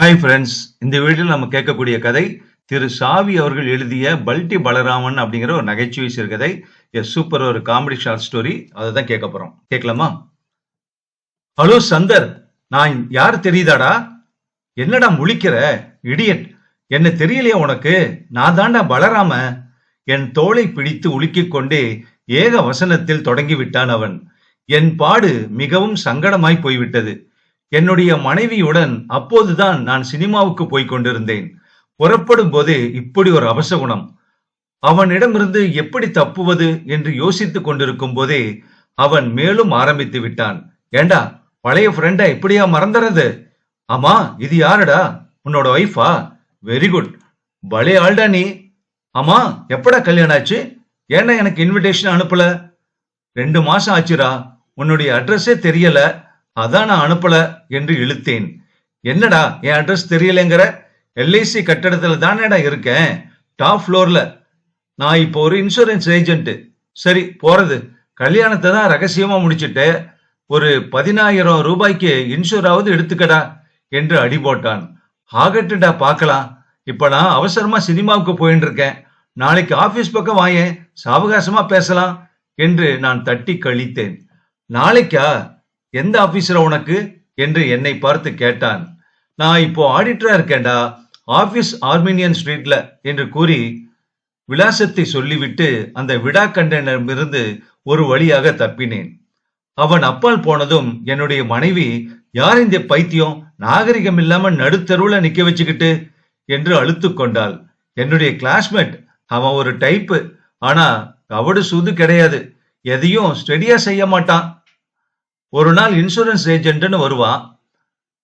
Hi friends இந்த வீடியோவில் நம்ம கேட்கக்கூடிய கதை திரு சாவி அவர்கள் எழுதிய பல்டி பலராமன் அப்படிங்கிற ஒரு நகைச்சுவை சிறுகதை எஸ் சூப்பர் ஒரு காமெடி ஷார்ட் ஸ்டோரி அதை தான் கேட்க போறோம். கேட்கலாமா? ஹலோ சந்தர். நான் யார் தெரியுதாடா? என்னடா முழிக்கிற? இடியட் என்ன தெரியலையா உனக்கு? நான் தாண்டா பலராம. என் தோலை பிடித்து உலுக்கிக் கொண்டே ஏக வசனத்தில் தொடங்கி விட்டான் அவன். என் பாடு மிகவும் சங்கடமாய் போய்விட்டது. என்னுடைய மனைவியுடன் அப்போதுதான் நான் சினிமாவுக்கு போய் கொண்டிருந்தேன். புறப்படும் போதே இப்படி ஒரு அவசகுணம் அவனிடமிருந்து எப்படி தப்புவது என்று யோசித்துக் கொண்டிருக்கும் போதே அவன் மேலும் ஆரம்பித்து விட்டான். ஏண்டா பழைய ஃப்ரெண்டா இப்படியா மறந்துறது? ஆமா இது யாருடா? உன்னோட ஒய்ஃபா வெரி குட் பலே ஆள்டா நீ. ஆமா எப்படா கல்யாணம் ஆச்சு? ஏன்னா எனக்கு இன்விடேஷன் அனுப்பல? ரெண்டு மாசம் ஆச்சுடா. உன்னுடைய அட்ரஸே தெரியல. அதான் நான் அனுப்பல என்று இழுத்தேன். என்னடா என் அட்ரஸ் தெரியலங்கிற? எல்ஐசி கட்டடத்துல தானேடா இருக்கேன்? டாப் ஃப்ளோர்ல நான் இப்போ ஒரு இன்சூரன்ஸ் ஏஜென்ட் சரி போறது. கல்யாணத்தை தான் ரகசியமா முடிச்சுட்டு ஒரு பதினாயிரம் ரூபாய்க்கு இன்சூராவது எடுத்துக்கடா என்று அடி போட்டான் ஆகட்டுடா பார்க்கலாம். இப்ப நான் அவசரமா சினிமாவுக்கு போயின்னு இருக்கேன். நாளைக்கு ஆபீஸ் பக்கம் வாயேன். சாவகாசமா பேசலாம் என்று நான் தட்டி கழித்தேன். நாளைக்கா? எந்த ஆபீஸ்ல உனக்கு? என்று என்னை பார்த்து கேட்டான். நான் இப்போ ஆடிட்டரா இருக்கேன்டா. ஆபீஸ் ஆர்மீனியன் ஸ்ட்ரீட்ல என்று கூறி விலாசத்தை சொல்லிவிட்டு அந்த விடா கண்டனிடமிருந்து ஒரு வழியாக தப்பினேன். அவன் அப்பால் போனதும் என்னுடைய மனைவி யார் இந்த பைத்தியம்? நாகரிகம் இல்லாம நடுத்தருவுல நிக்க வச்சுக்கிட்டு? என்று அழுத்து கொண்டாள். என்னுடைய கிளாஸ்மேட் அவன் ஒரு டைப்பு ஆனா அவடு சூது கிடையாது. எதையும் ஸ்டெடியா செய்ய மாட்டான். ஒரு நாள் இன்சூரன்ஸ் ஏஜென்ட்னு வருவான்.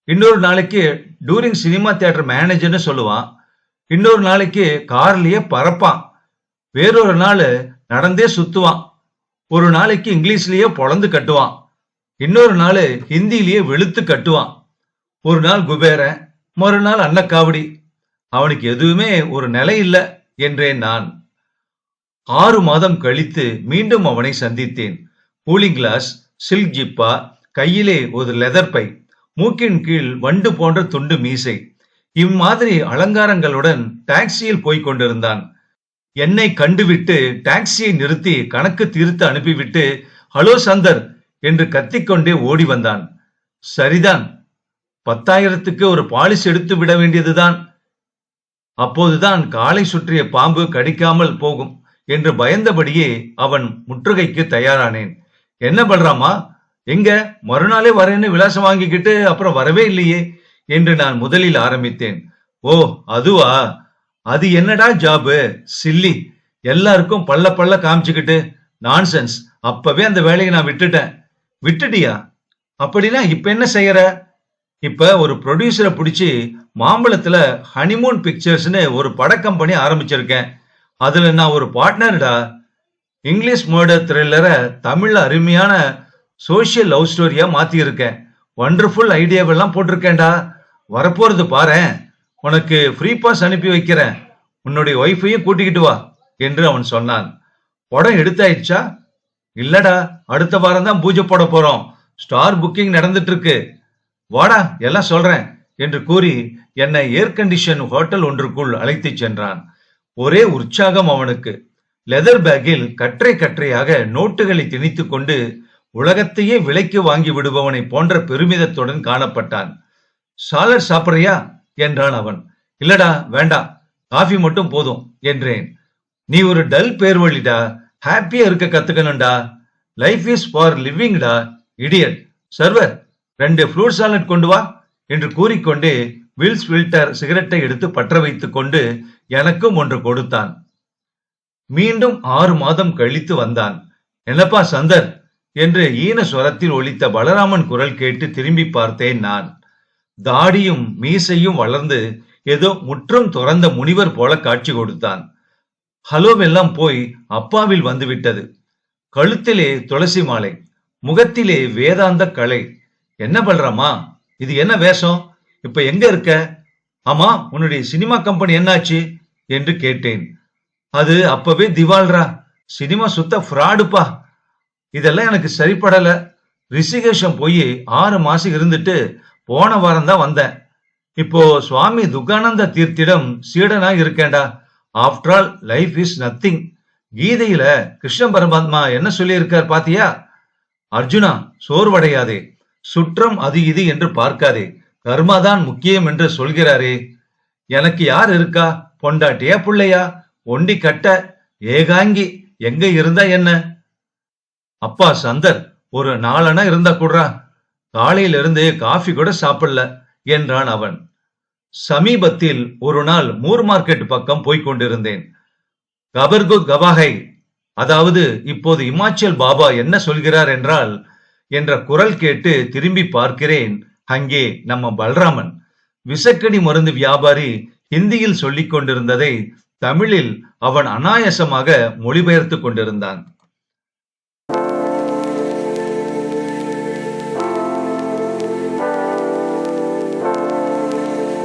இன்னொரு நாளைக்கு டூரிங் சினிமா தியேட்டர் மேனேஜர்னு சொல்லுவான். இன்னொரு நாளைக்கு கார்லயே பறப்பான். வேறொரு நாள் நடந்தே சுத்துவான். ஒரு நாளைக்கு இங்கிலீஷ்லயே பொழந்து கட்டுவான். இன்னொரு நாள் ஹிந்திலேயே வெளுத்து கட்டுவான். ஒரு நாள் குபேரன் மறுநாள் அன்னக்காவடி. அவனுக்கு எதுவுமே ஒரு நிலை இல்லை என்றேன் நான். ஆறு மாதம் கழித்து மீண்டும் அவனை சந்தித்தேன். கூலிங் கிளாஸ் சில்க் ஜிப்பா கையிலே ஒரு லெதர் பை மூக்கின் கீழ் வண்டு போன்ற துண்டு மீசை. இம்மாதிரி அலங்காரங்களுடன் டாக்ஸியில் போய்க் கொண்டிருந்தான். என்னை கண்டுவிட்டு டாக்ஸியை நிறுத்தி கணக்கு தீர்த்து அனுப்பிவிட்டு ஹலோ சந்தர் என்று கத்திக்கொண்டே ஓடி வந்தான். சரிதான். பத்தாயிரத்துக்கு ஒரு பாலிஸ் எடுத்து விட வேண்டியதுதான். அப்போதுதான் காலை சுற்றிய பாம்பு கடிக்காமல் போகும் என்று பயந்தபடியே அவன் முற்றுகைக்கு தயாரானேன். என்ன பண்றாமா எங்க? மறுநாளே வரேன்னு விலாசம் வாங்கிக்கிட்டு அப்புறம் வரவே இல்லையே என்று நான் முதலில் ஆரம்பித்தேன். ஓ அதுவா? அது என்னடா ஜாபு? சில்லி. எல்லாருக்கும் பல்ல பல்ல காமிச்சுக்கிட்டு நான்சென்ஸ். அப்பவே அந்த வேலையை நான் விட்டுட்டேன். விட்டுட்டியா? அப்படின்னா இப்ப என்ன செய்யற? இப்ப ஒரு ப்ரொடியூசரை பிடிச்சி மாம்பழத்துல ஹனிமூன் பிக்சர்ஸ்னு ஒரு பட கம்பெனி ஆரம்பிச்சிருக்கேன். அதுல நான் ஒரு பார்ட்னர்டா இங்கிலீஷ் மர்டர் த்ரில்லரை தமிழ்ல அருமையான சோஷியல் லவ் ஸ்டோரியா மாத்தியிருக்கேன். வண்டர்ஃபுல் ஐடியாவெல்லாம் போட்டிருக்கேன்டா. வரப்போறது பாரேன். உனக்கு ஃப்ரீ பாஸ் அனுப்பி வைக்கிறேன். உன்னுடைய ஒய்ஃபையும் கூட்டிக்கிட்டு வா என்று அவன் சொன்னான். படம் எடுத்தாயிடுச்சா? இல்லடா அடுத்த வாரம் தான் பூஜை போட போறோம். ஸ்டார் புக்கிங் நடந்துட்டு இருக்கு வாடா எல்லாம் சொல்றேன் என்று கூறி என்னை ஏர் கண்டிஷன் ஹோட்டல் ஒன்றுக்குள் அழைத்துச் சென்றான். ஒரே உற்சாகம் அவனுக்கு. லெதர் பேக்கில் கற்றை கற்றையாக நோட்டுகளை திணித்துக் கொண்டு உலகத்தையே விலைக்கு வாங்கி விடுபவனை போன்ற பெருமிதத்துடன் காணப்பட்டான். சாலட் சாப்பிட்றியா? என்றான் அவன். இல்லடா வேண்டாம் காஃபி மட்டும் போதும் என்றேன். நீ ஒரு டல் பேர் வழிடா ஹாப்பியா இருக்க கத்துக்கணும்டா. லைஃப் இஸ் ஃபார் லிவிங்டா இடியட். சர்வர் ரெண்டு ஃப்ரூட் சாலட் கொண்டு வா என்று கூறிக்கொண்டு வில்ஸ் ஃபில்டர் சிகரெட்டை எடுத்து பற்ற வைத்துக் கொண்டு எனக்கும் ஒன்று கொடுத்தான். மீண்டும் ஆறு மாதம் கழித்து வந்தான். என்னப்பா சந்தர் என்று ஈன சுரத்தில் ஒழித்த பலராமன் குரல் கேட்டு திரும்பி பார்த்தேன் நான். தாடியும் மீசையும் வளர்ந்து ஏதோ முற்றும் துறந்த முனிவர் போல காட்சி கொடுத்தான். ஹலோவெல்லாம் போய் அப்பாவில் வந்துவிட்டது. கழுத்திலே துளசி மாலை முகத்திலே வேதாந்த கலை. என்ன பண்றமா இது என்ன வேஷம்? இப்ப எங்க இருக்க? ஆமா உன்னுடைய சினிமா கம்பெனி என்னாச்சு? என்று கேட்டேன். அது அப்பவே திவால்ரா. சினிமா சுத்த ஃப்ராடுப்பா. இதெல்லாம் எனக்கு சரிப்படல. ரிஷிகேஷம் போய் ஆறு மாசம் இருந்துட்டு போன வாரம் தான் வந்தேன். இப்போ சுவாமி துகானந்த தீர்த்திடம் சீடனா இருக்கேன்டா. After all life is nothing கீதையில கிருஷ்ண பரமாத்மா என்ன சொல்லியிருக்கார் பாத்தியா? அர்ஜுனா சோர்வடையாதே. சுற்றம் அது இது என்று பார்க்காதே. கர்மாதான் முக்கியம் என்று சொல்கிறாரே. எனக்கு யார் இருக்கா? பொண்டாட்டியா பிள்ளையா? ஒண்டி கட்ட ஏகாங்கி எங்க இருந்தா என்ன? அப்பா சந்தர் ஒரு நாளனா இருந்தா கூடுறா? காலையில இருந்து காஃபி கூட சாப்பிடல என்றான் அவன். சமீபத்தில் ஒரு நாள் மூர் மார்க்கெட் பக்கம் போய்க் கொண்டிருந்தேன். கபர்கு கபாகை அதாவது இப்போது இமாச்சல் பாபா என்ன சொல்கிறார் என்றால் என்ற குரல் கேட்டு திரும்பி பார்க்கிறேன். அங்கே நம்ம பல்ராமன். விசக்கடி மருந்து வியாபாரி ஹிந்தியில் சொல்லிக் கொண்டிருந்ததை தமிழில் அவன் அனாயசமாக மொழிபெயர்த்து கொண்டிருந்தான்.